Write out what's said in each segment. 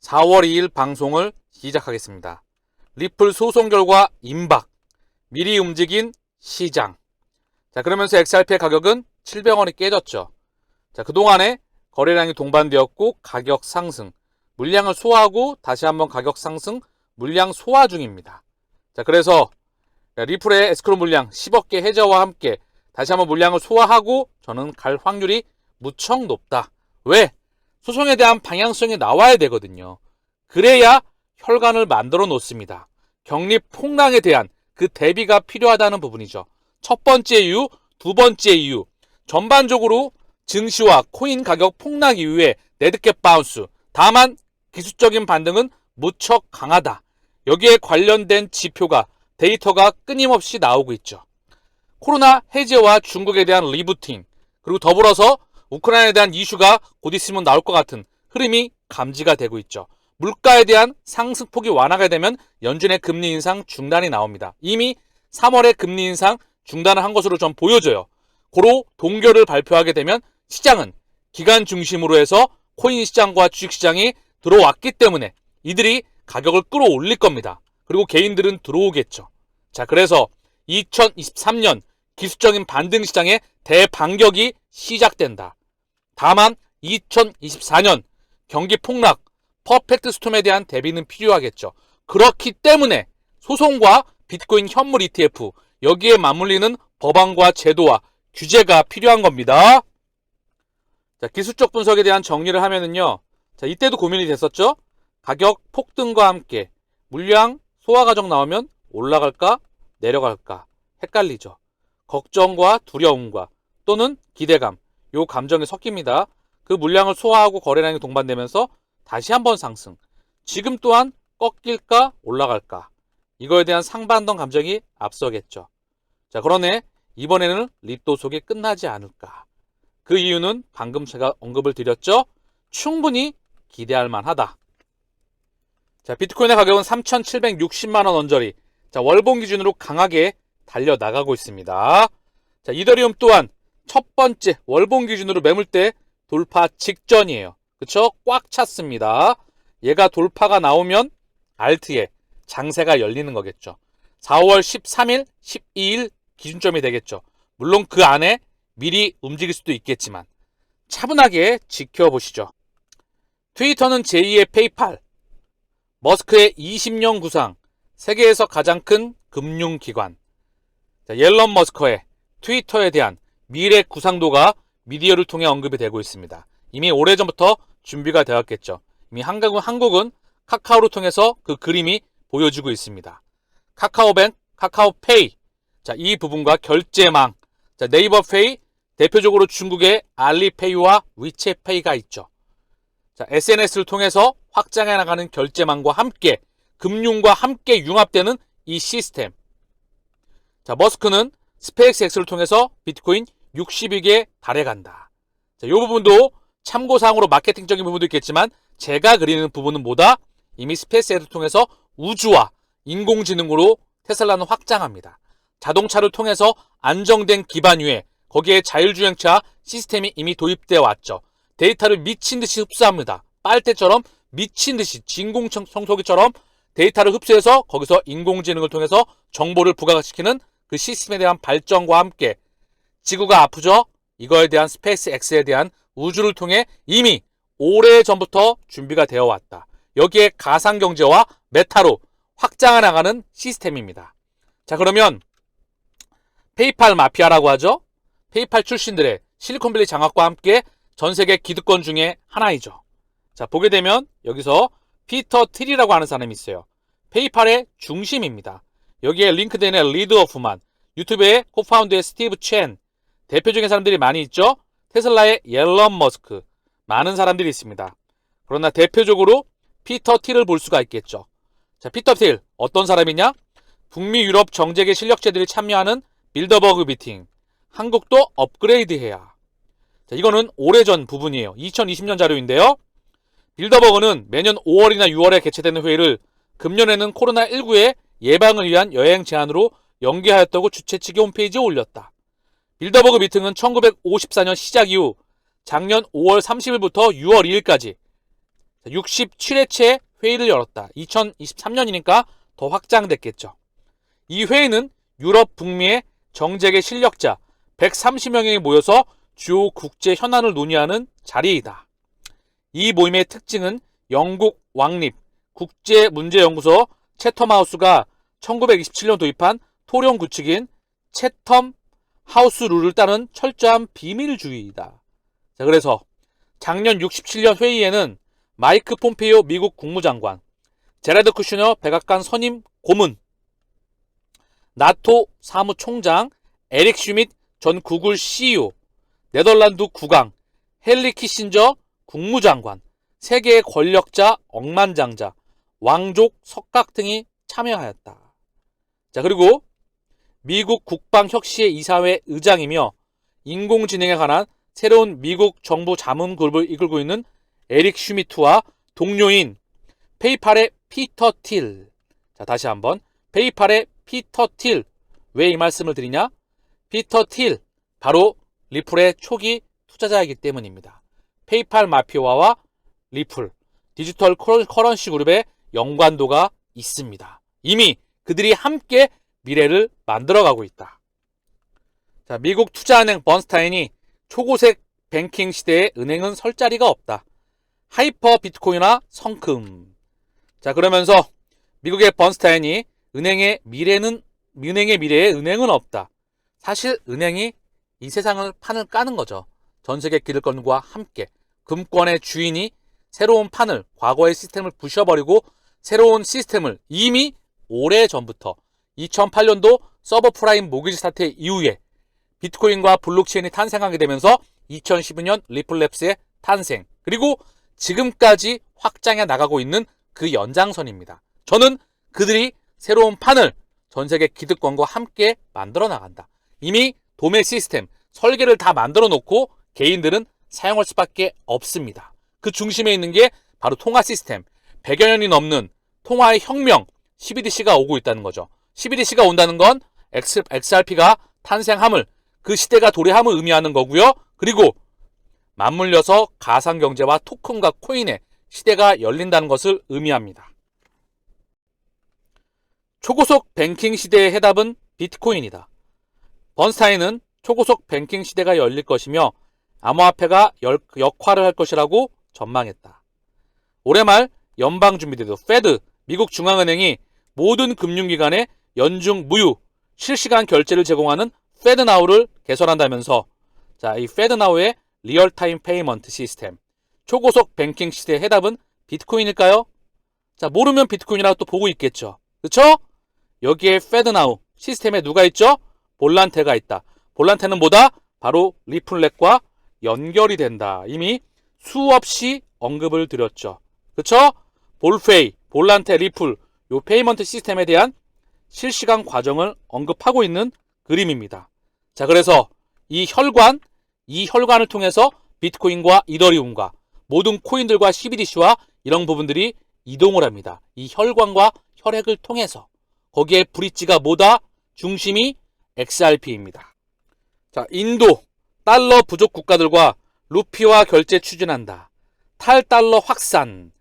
4월 2일 방송을 시작하겠습니다. 리플 소송 결과 임박, 미리 움직인 시장. 자, 그러면서 XRP의 가격은 700원이 깨졌죠. 자, 그동안에 거래량이 동반되었고 가격 상승, 물량을 소화하고 다시 한번 가격 상승, 물량 소화 중입니다. 자, 그래서 리플의 에스크로 물량 10억 개 해저와 함께 다시 한번 물량을 소화하고 저는 갈 확률이 무척 높다. 왜? 소송에 대한 방향성이 나와야 되거든요. 그래야 혈관을 만들어 놓습니다. 격리 폭락에 대한 그 대비가 필요하다는 부분이죠. 첫 번째 이유, 두 번째 이유. 전반적으로 증시와 코인 가격 폭락 이후에 네드캡 바운스. 다만 기술적인 반등은 무척 강하다. 여기에 관련된 지표가 데이터가 끊임없이 나오고 있죠. 코로나 해제와 중국에 대한 리부팅 그리고 더불어서 우크라이나에 대한 이슈가 곧 있으면 나올 것 같은 흐름이 감지가 되고 있죠. 물가에 대한 상승폭이 완화가 되면 연준의 금리 인상 중단이 나옵니다. 이미 3월에 금리 인상 중단을 한 것으로 좀 보여져요. 고로 동결을 발표하게 되면 시장은 기간 중심으로 해서 코인 시장과 주식 시장이 들어왔기 때문에 이들이 가격을 끌어올릴 겁니다. 그리고 개인들은 들어오겠죠. 자, 그래서 2023년 기술적인 반등 시장의 대반격이 시작된다. 다만 2024년 경기 폭락, 퍼펙트 스톰에 대한 대비는 필요하겠죠. 그렇기 때문에 소송과 비트코인 현물 ETF 여기에 맞물리는 법안과 제도와 규제가 필요한 겁니다. 자, 기술적 분석에 대한 정리를 하면은요. 자, 이때도 고민이 됐었죠. 가격 폭등과 함께 물량 소화 과정 나오면 올라갈까 내려갈까 헷갈리죠. 걱정과 두려움과 또는 기대감 요 감정이 섞입니다. 그 물량을 소화하고 거래량이 동반되면서 다시 한번 상승. 지금 또한 꺾일까 올라갈까 이거에 대한 상반던 감정이 앞서겠죠. 자 그러네 이번에는 리또 속에 끝나지 않을까. 그 이유는 방금 제가 언급을 드렸죠. 충분히 기대할 만하다. 자, 비트코인의 가격은 3,760만 원 언저리. 자, 월봉 기준으로 강하게 달려 나가고 있습니다. 자, 이더리움 또한 첫 번째 월봉 기준으로 매물대 돌파 직전이에요. 그쵸? 꽉 찼습니다. 얘가 돌파가 나오면 알트에 장세가 열리는 거겠죠. 4월 13일, 12일 기준점이 되겠죠. 물론 그 안에 미리 움직일 수도 있겠지만 차분하게 지켜보시죠. 트위터는 제2의 페이팔, 머스크의 20년 구상, 세계에서 가장 큰 금융기관, 자, 옐런 머스크의 트위터에 대한 미래 구상도가 미디어를 통해 언급이 되고 있습니다. 이미 오래전부터 준비가 되었겠죠. 이미 한국은, 한국은 카카오를 통해서 그 그림이 보여지고 있습니다. 카카오뱅, 카카오페이, 자, 이 부분과 결제망, 자, 네이버페이, 대표적으로 중국의 알리페이와 위챗페이가 있죠. 자, SNS를 통해서 확장해 나가는 결제망과 함께 금융과 함께 융합되는 이 시스템. 자, 머스크는 스페이스X를 통해서 비트코인 60억에 달해간다. 자, 이 부분도 참고사항으로 마케팅적인 부분도 있겠지만 제가 그리는 부분은 뭐다? 이미 스페이스X를 통해서 우주와 인공지능으로 테슬라는 확장합니다. 자동차를 통해서 안정된 기반 위에 거기에 자율주행차 시스템이 이미 도입되어 왔죠. 데이터를 미친 듯이 흡수합니다. 빨대처럼 미친 듯이 진공청소기처럼 데이터를 흡수해서 거기서 인공지능을 통해서 정보를 부각시키는 그 시스템에 대한 발전과 함께 지구가 아프죠? 이거에 대한 스페이스 X에 대한 우주를 통해 이미 오래 전부터 준비가 되어 왔다. 여기에 가상 경제와 메타로 확장해 나가는 시스템입니다. 자, 그러면 페이팔 마피아라고 하죠? 페이팔 출신들의 실리콘밸리 장악과 함께 전 세계 기득권 중에 하나이죠. 자, 보게 되면 여기서 피터 트리라고 하는 사람이 있어요. 페이팔의 중심입니다. 여기에 링크드인의 리드 오프만, 유튜브의 코파운드의 스티브 첸, 대표적인 사람들이 많이 있죠. 테슬라의 옐런 머스크, 많은 사람들이 있습니다. 그러나 대표적으로 피터 틸을 볼 수가 있겠죠. 자, 피터 틸 어떤 사람이냐? 북미 유럽 정재계 실력자들이 참여하는 빌더버그 미팅. 한국도 업그레이드해야. 자, 이거는 오래전 부분이에요. 2020년 자료인데요. 빌더버그는 매년 5월이나 6월에 개최되는 회의를 금년에는 코로나19의 예방을 위한 여행 제한으로 연기하였다고 주최 측이 홈페이지에 올렸다. 빌더버그 미팅은 1954년 시작 이후 작년 5월 30일부터 6월 2일까지 67회째 회의를 열었다. 2023년이니까 더 확장됐겠죠. 이 회의는 유럽 북미의 정재계 실력자 130명이 모여서 주요 국제 현안을 논의하는 자리이다. 이 모임의 특징은 영국 왕립 국제문제연구소 채텀하우스가 1927년 도입한 토령 구칙인 채텀 하우스 룰을 따른 철저한 비밀주의이다. 자, 그래서 작년 67년 회의에는 마이크 폼페이오 미국 국무장관, 제라드 쿠슈너 백악관 선임 고문, 나토 사무총장 에릭 슈밋 전 구글 CEO, 네덜란드 국왕, 헨리 키신저 국무장관, 세계의 권력자 억만장자, 왕족 석각 등이 참여하였다. 자, 그리고 미국 국방혁신회 이사회 의장이며 인공지능에 관한 새로운 미국 정부 자문 그룹을 이끌고 있는 에릭 슈미트와 동료인 페이팔의 피터 틸. 자, 다시 한번. 페이팔의 피터 틸. 왜 이 말씀을 드리냐? 피터 틸. 바로 리플의 초기 투자자이기 때문입니다. 페이팔 마피아와 리플. 디지털 커- 커런시 그룹의 연관도가 있습니다. 이미 그들이 함께 미래를 만들어가고 있다. 자, 미국 투자은행 번스타인이 초고색 뱅킹 시대에 은행은 설 자리가 없다. 하이퍼 비트코인이나 성금. 자, 그러면서 미국의 번스타인이 은행의 미래는 은행의 미래에 은행은 없다. 사실 은행이 이 세상을 판을 까는 거죠. 전 세계 기득권과 함께 금권의 주인이 새로운 판을 과거의 시스템을 부셔버리고 새로운 시스템을 이미 오래 전부터 2008년도 서버 프라임 모기지 사태 이후에 비트코인과 블록체인이 탄생하게 되면서 2012년 리플랩스의 탄생 그리고 지금까지 확장해 나가고 있는 그 연장선입니다. 저는 그들이 새로운 판을 전 세계 기득권과 함께 만들어 나간다. 이미 도매 시스템 설계를 다 만들어 놓고 개인들은 사용할 수밖에 없습니다. 그 중심에 있는 게 바로 통화 시스템. 100여 년이 넘는 통화의 혁명 CBDC가 오고 있다는 거죠. CBDC가 온다는 건 XRP가 탄생함을 그 시대가 도래함을 의미하는 거고요. 그리고 맞물려서 가상 경제와 토큰과 코인의 시대가 열린다는 것을 의미합니다. 초고속 뱅킹 시대의 해답은 비트코인이다. 번스타인은 초고속 뱅킹 시대가 열릴 것이며 암호화폐가 열- 역할을 할 것이라고 전망했다. 올해 말 연방준비제도 페드 미국 중앙은행이 모든 금융기관에 연중 무휴 실시간 결제를 제공하는 페드나우를 개설한다면서 자, 이 페드나우의 리얼타임 페이먼트 시스템 초고속 뱅킹 시대의 해답은 비트코인일까요? 자, 모르면 비트코인이라고 또 보고 있겠죠. 그쵸? 여기에 페드나우 시스템에 누가 있죠? 볼란테가 있다. 볼란테는 뭐다? 바로 리플렛과 연결이 된다. 이미 수없이 언급을 드렸죠. 그쵸? 볼페이, 볼란테, 리플 요 페이먼트 시스템에 대한 실시간 과정을 언급하고 있는 그림입니다. 자, 그래서 이 혈관, 이 혈관을 통해서 비트코인과 이더리움과 모든 코인들과 CBDC와 이런 부분들이 이동을 합니다. 이 혈관과 혈액을 통해서 거기에 브릿지가 뭐다? 중심이 XRP입니다. 자, 인도 달러 부족 국가들과 루피와 결제 추진한다. 탈달러 확산.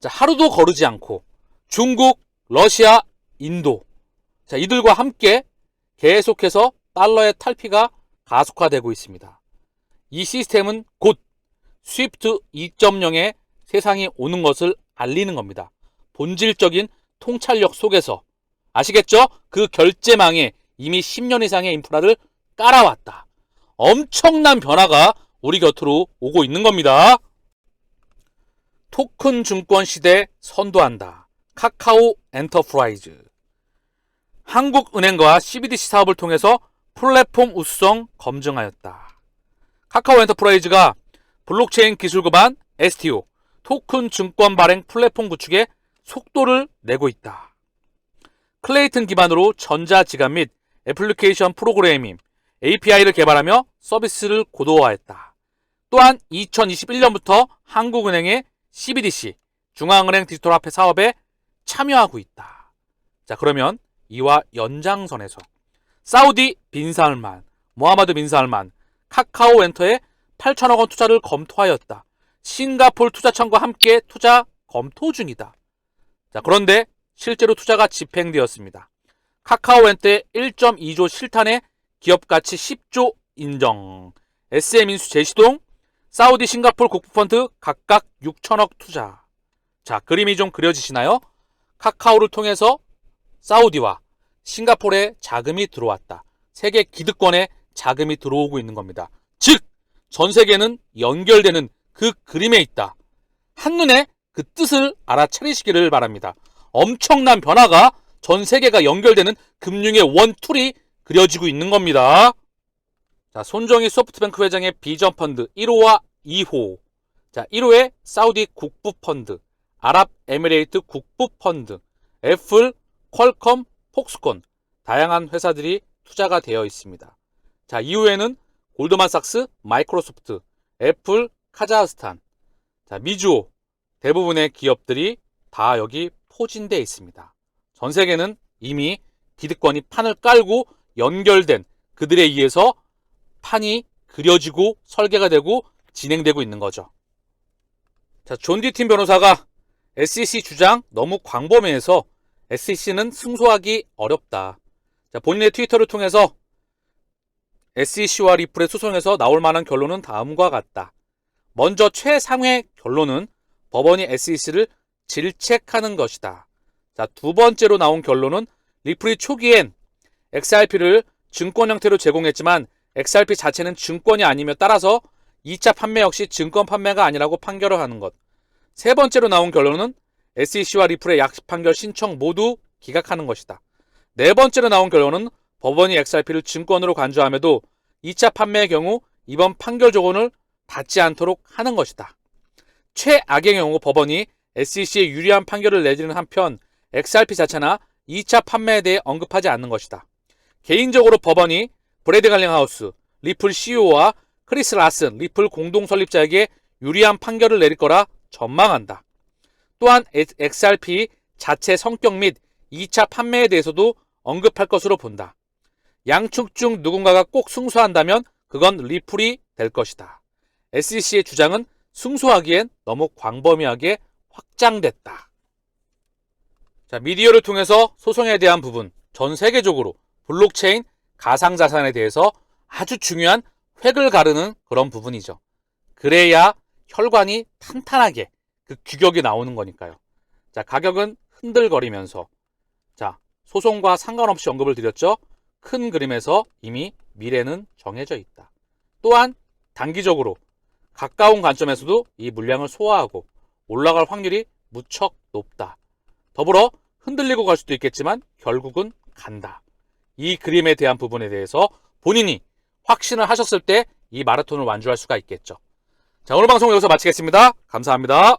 자, 하루도 거르지 않고 중국, 러시아, 인도. 자, 이들과 함께 계속해서 달러의 탈피가 가속화되고 있습니다. 이 시스템은 곧 스위프트 2.0의 세상이 오는 것을 알리는 겁니다. 본질적인 통찰력 속에서 아시겠죠? 그 결제망에 이미 10년 이상의 인프라를 깔아왔다. 엄청난 변화가 우리 곁으로 오고 있는 겁니다. 토큰 증권 시대 선도한다. 카카오 엔터프라이즈. 한국은행과 CBDC 사업을 통해서 플랫폼 우수성 검증하였다. 카카오 엔터프라이즈가 블록체인 기술 기반 STO 토큰 증권 발행 플랫폼 구축에 속도를 내고 있다. 클레이튼 기반으로 전자지갑 및 애플리케이션 프로그래밍 API를 개발하며 서비스를 고도화했다. 또한 2021년부터 한국은행의 CBDC 중앙은행 디지털 화폐 사업에 참여하고 있다. 자 그러면 이와 연장선에서 사우디 빈살만, 모하마드 빈살만, 카카오 엔터에 8천억 원 투자를 검토하였다. 싱가폴 투자청과 함께 투자 검토 중이다. 자, 그런데 실제로 투자가 집행되었습니다. 카카오엔테 1.2조 실탄에 기업 가치 10조 인정. SM 인수 제시동, 사우디 싱가폴 국부펀드 각각 6천억 투자. 자, 그림이 좀 그려지시나요? 카카오를 통해서 사우디와 싱가폴에 자금이 들어왔다. 세계 기득권에 자금이 들어오고 있는 겁니다. 즉, 전 세계는 연결되는 그 그림에 있다. 한눈에 그 뜻을 알아차리시기를 바랍니다. 엄청난 변화가 전 세계가 연결되는 금융의 원툴이 그려지고 있는 겁니다. 자, 손정희 소프트뱅크 회장의 비전 펀드 1호와 2호. 자, 1호의 사우디 국부 펀드, 아랍 에미레이트 국부 펀드, 애플, 퀄컴, 폭스콘 다양한 회사들이 투자가 되어 있습니다. 자, 이후에는 골드만삭스, 마이크로소프트, 애플, 카자흐스탄, 자, 미주오 대부분의 기업들이 다 여기 포진되어 있습니다. 전 세계는 이미 기득권이 판을 깔고 연결된 그들에 의해서 판이 그려지고 설계가 되고 진행되고 있는 거죠. 자, 존디팀 변호사가 SEC 주장 너무 광범위해서 SEC는 승소하기 어렵다. 자, 본인의 트위터를 통해서 SEC와 리플의 소송에서 나올 만한 결론은 다음과 같다. 먼저 최상회 결론은 법원이 SEC를 질책하는 것이다. 자, 두 번째로 나온 결론은 리플이 초기엔 XRP를 증권 형태로 제공했지만 XRP 자체는 증권이 아니며 따라서 2차 판매 역시 증권 판매가 아니라고 판결을 하는 것. 세 번째로 나온 결론은 SEC와 리플의 약식 판결 신청 모두 기각하는 것이다. 네 번째로 나온 결론은 법원이 XRP를 증권으로 간주함에도 2차 판매의 경우 이번 판결 조건을 닫지 않도록 하는 것이다. 최악의 경우 법원이 SEC에 유리한 판결을 내지는 한편 XRP 자체나 2차 판매에 대해 언급하지 않는 것이다. 개인적으로 법원이 브래드 갈링하우스, 리플 CEO와 크리스 라슨, 리플 공동 설립자에게 유리한 판결을 내릴 거라 전망한다. 또한 XRP 자체 성격 및 2차 판매에 대해서도 언급할 것으로 본다. 양측 중 누군가가 꼭 승소한다면 그건 리플이 될 것이다. SEC의 주장은 승소하기엔 너무 광범위하게 확장됐다. 자, 미디어를 통해서 소송에 대한 부분, 전 세계적으로 블록체인 가상자산에 대해서 아주 중요한 획을 가르는 그런 부분이죠. 그래야 혈관이 탄탄하게 그 규격이 나오는 거니까요. 자, 가격은 흔들거리면서 자, 소송과 상관없이 언급을 드렸죠. 큰 그림에서 이미 미래는 정해져 있다. 또한 단기적으로 가까운 관점에서도 이 물량을 소화하고 올라갈 확률이 무척 높다. 더불어 흔들리고 갈 수도 있겠지만 결국은 간다. 이 그림에 대한 부분에 대해서 본인이 확신을 하셨을 때 이 마라톤을 완주할 수가 있겠죠. 자, 오늘 방송 여기서 마치겠습니다. 감사합니다.